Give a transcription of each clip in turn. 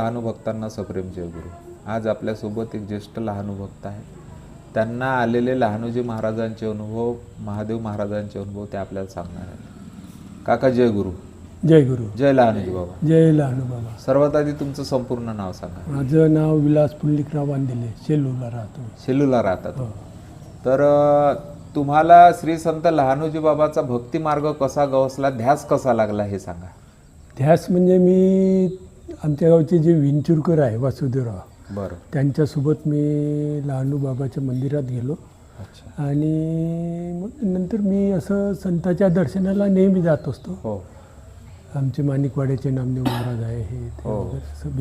भक्तांना सप्रेम जयगुरु आज आपल्यासोबत एक ज्येष्ठ लहानुभक्त आहे त्यांना आलेले लहानोजी महाराजांचे अनुभव महादेव महाराजांचे अनुभव ते आपल्याला सांगणार आहेत. काका जय गुरु. जय गुरु. जय लहानोजी बाबा. जय लहानू बाबा. सर्वात आधी तुमचं संपूर्ण नाव सांगा. माझं नाव विलास पुंडलिकराव बांधिले सेलूला राहतो सेलूला राहतात हो. तर तुम्हाला श्री संत लहानोजी बाबाचा भक्ती मार्ग कसा गवसला ध्यास कसा लागला हे सांगा. ध्यास म्हणजे मी आमच्या गावचे जे विंचुरकर आहे वासुदेवराव बरं. त्यांच्यासोबत मी लहानू बाबाच्या मंदिरात गेलो. आणि मग नंतर मी असं संताच्या दर्शनाला नेहमी जात असतो. हो. आमचे माणिकवाड्याचे नामदेव महाराज आहे हे हो.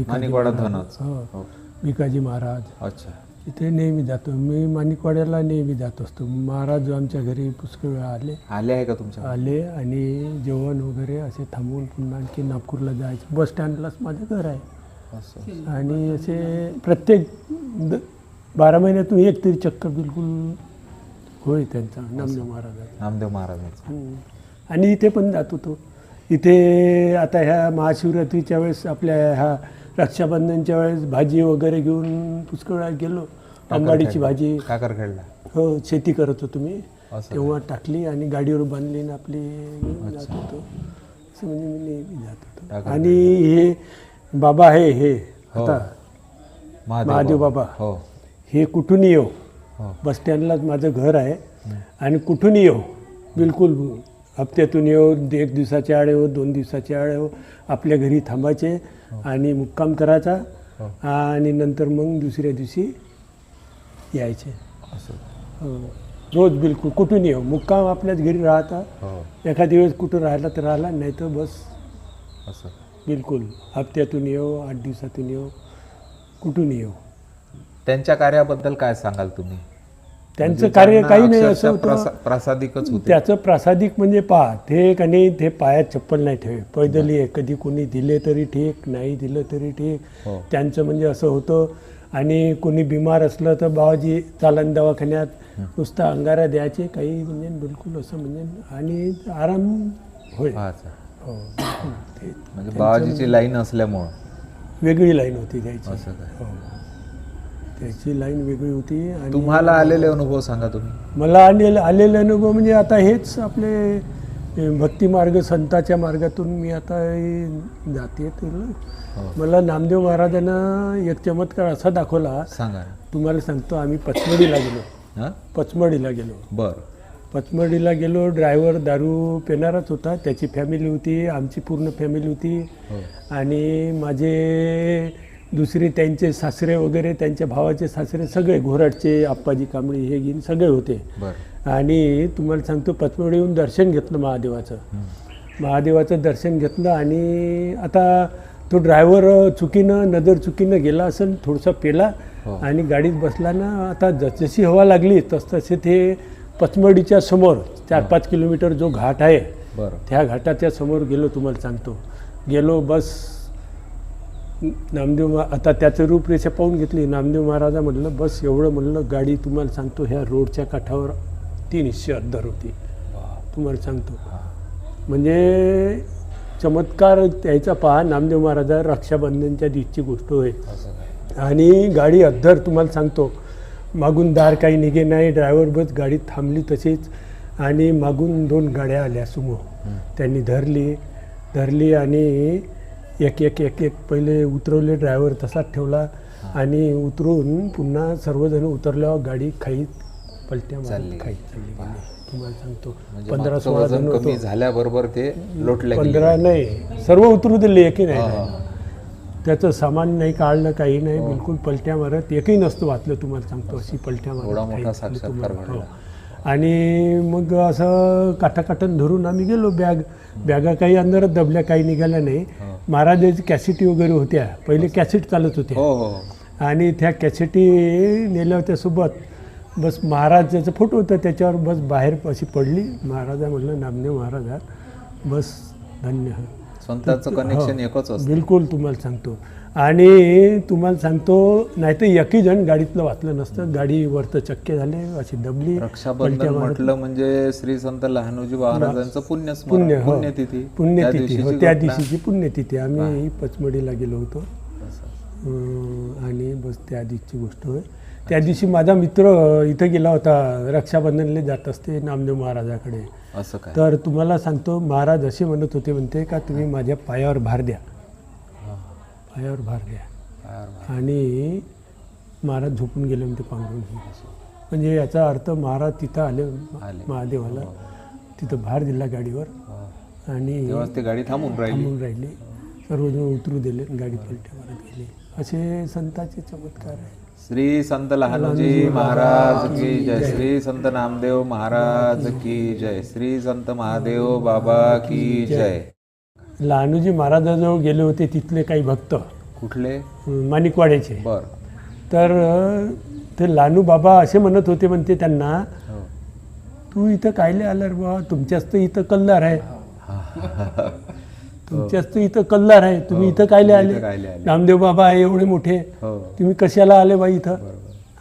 माणिकवाडा महाराज. धनच. हो. हो. भिकाजी महाराज. अच्छा. तिथे नेहमी जातो. मी माणिकवाड्याला नेहमी जात असतो. महाराज आमच्या घरी पुष्कळ वेळा आले. आले आहे का तुमच्या? आले आणि जेवण वगैरे असे थांबवून पुन्हा आणखी नागपूरला जायचं. बस स्टँडलाच माझं घर आहे. आणि असे प्रत्येक द बारा महिन्यातून एक तरी चक्कर बिलकुल होय त्यांचा. नामदेव महाराजाचा. नामदेव महाराजांचं. हम्म. आणि इथे पण जात होतो. इथे आता ह्या महाशिवरात्रीच्या वेळेस आपल्या ह्या रक्षाबंधनच्या वेळेस भाजी वगैरे घेऊन पुष्कळ वेळा गेलो आंबाडीची भाजी. काकर खेळला. हो शेती करत होतो मी. तेव्हा टाकली आणि गाडीवर बांधली आणि आपली जात होतो. असं म्हणजे मी नेहमी जात होतो. आणि हे बाबा आहे हे. हो. आता महादेव. बाबा. हो. हे कुठून येऊ. हो. बस स्टँडलाच माझं घर आहे. आणि कुठून येऊ. बिलकुल हप्त्यातून येऊ एक दिवसाच्या आड येऊ दोन दिवसाच्या आड येऊ आपल्या घरी थांबायचे आणि मुक्काम करायचा हो. आणि नंतर मग दुसऱ्या दिवशी यायचे. असं. हो. रोज बिलकुल कुठून येऊ? मुक्काम आपल्याच घरी राहता. हो. एखाद्या वेळेस कुठं राहिला तर राहिला नाही तर बस. असं. बिलकुल. हप्त्यातून येऊ आठ दिवसातून येऊ कुठून येऊ? त्यांच्या कार्याबद्दल काय सांगाल तुम्ही? त्यांचं म्हणजे कार्य काही नाही असं प्रासादिकच त्याचं प्रासादिक म्हणजे पहा ते का नाही ते पायात चप्पल नाही ठेवे पैदली आहे कधी कोणी दिले तरी ठीक नाही दिलं तरी ठीक. हो. त्यांचं म्हणजे असं होतं. आणि कोणी बिमार असलं तर बाबाजी चालन दवाखान्यात नुसतं अंगारा द्यायचे काही म्हणजे बिलकुल असं म्हणजे आणि आराम होय. हो म्हणजे बाबाजीची लाईन असल्यामुळं. वेगळी लाईन होती असं काय. हो. त्याची लाईन वेगळी होती आणि तुम्हाला आलेले अनुभव सांगा तुम्ही. मला आलेले आलेले अनुभव म्हणजे आता हेच आपले ए, भक्ती मार्ग संताच्या मार्गातून मी आता जाते हो. मला नामदेव महाराजांना एक चमत्कार असा दाखवला. सांगा. तुम्हाला सांगतो आम्ही पचमडीला गेलो. हा? पचमडीला गेलो. बर. पचमडीला गेलो ड्रायव्हर दारू पिणारच होता त्याची फॅमिली होती आमची पूर्ण फॅमिली होती. हो. आणि माझे दुसरे त्यांचे सासरे वगैरे त्यांच्या भावाचे सासरे सगळे घोराटचे आप्पाजी कांबळी हे घेऊन सगळे होते. आणि तुम्हाला सांगतो पचमडी येऊन दर्शन घेतलं महादेवाचं. महादेवाचं दर्शन घेतलं आणि आता तो ड्रायव्हर चुकीनं नजर चुकीनं गेला असेल थोडंसं पेला हो. आणि गाडीत बसला ना आता जशी हवा लागली तसतसे ते पचमडीच्या समोर चार पाच किलोमीटर जो घाट आहे बर. त्या घाटाच्या समोर गेलो तुम्हाला सांगतो. गेलो बस नामदेव मा- आता त्याचं रूपरेषा पाहून घेतली. नामदेव महाराजा म्हटलं बस एवढं म्हणलं गाडी तुम्हाला सांगतो ह्या रोडच्या काठावर तीन हिस्से अद्दर होती. तुम्हाला सांगतो. म्हणजे चमत्कार त्याचा पहा नामदेव महाराजा रक्षाबंधनच्या दिवशी गोष्ट होय. आणि गाडी अद्दर तुम्हाला सांगतो. मागून दार काही निघे नाही ड्रायव्हर बस गाडी थांबली तशीच. आणि मागून दोन गाड्या आल्या सुमो त्यांनी धरली. धरली आणि एक एक एक एक पहिले उतरवले ड्रायव्हर तसाच ठेवला आणि उतरून पुन्हा सर्वजण उतरल्यावर गाडी खाईत पलट्या. खाईत चालली गेली तुम्हाला सांगतो म्हणजे पंधरा सोळा जण होतो झाल्याबरोबर ते लोटले. पंधरा नाही सर्व उतरू दिले एकही नाही हा. हा. त्याचं सामान नाही काढलं काही नाही बिलकुल पलट्या मारत एकही नसतं वाचलं तुम्हाला सांगतो अशी पलट्या मारत आणि मग असं काटाकाटन धरून आम्ही गेलो. बॅग बॅगा काही अंदरच दबल्या काही निघाल्या नाही. महाराजाची कॅसेटी वगैरे होत्या. पहिले कॅसेट चालत होत्या. हो हो. आणि त्या कॅसेटी नेल्या होत्या सोबत. बस महाराजाचा फोटो होता. त्याच्यावर बस बाहेर अशी पडली. महाराजा म्हणलं नामदेव महाराजा बस धन्य. हो. संतांचं कनेक्शन एकच असतं. बिलकुल तुम्हाला सांगतो. आणि तुम्हाला सांगतो नाही तर एकही जण गाडीतलं वाचलं नसतं. गाडी वरतं चक्के झाले अशी दबली. रक्षाबंधन. म्हटलं म्हणजे श्री संत लहानोजी महाराजांचं पुण्य पुण्य हो. पुण्यतिथी. पुण्यतिथी हो. त्या घटना. दिवशीची पुण्यतिथी. आम्ही पचमडीला गेलो होतो. आणि बस त्या दिवशीची गोष्ट होय. त्या दिवशी माझा मित्र इथं गेला होता रक्षाबंधनला जात असते नामदेव महाराजाकडे. असं काय? तर तुम्हाला सांगतो महाराज असे म्हणत होते म्हणते का तुम्ही माझ्या पायावर भार द्या. हा. पायावर भार द्या. आणि महाराज झोपून गेले म्हणते पांघरून म्हणजे याचा अर्थ महाराज तिथं आले. महादेवाला. तिथं भार दिला गाडीवर. हा. आणि ती गाडी थांबून राहिली. थांबून राहिले. सर्वजण उतरू दिले गाडी पलट्या गेली. असे संतांचे चमत्कार आहे श्री संत लहानूजी महाराज की जय. श्री संत नामदेव महाराज की जय. श्री संत महादेव बाबा की जय. लहानूजी महाराजाजवळ गेले होते तिथले काही भक्त. कुठले? माणिकवाड्याचे. बर. तर ते लानू बाबा असे म्हणत होते म्हणते त्यांना हो. तू इथं कायले आला रे बाबा तुमच्याच तर इथं कल्लार आहे. तुमच्याच तर इथं कल्लार आहे. तुम्ही इथं कायले आले? इथं कायले आले? नामदेव बाबा आहे एवढे मोठे. हो. तुम्ही कशाला आले बा इथं?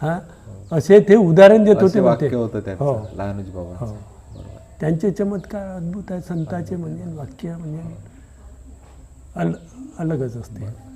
हा? असे ते उदाहरण देत होते हो. हो. त्यांचे चमत्कार अद्भुत आहे संताचे म्हणजे वाक्य म्हणजे अल अलगच असते.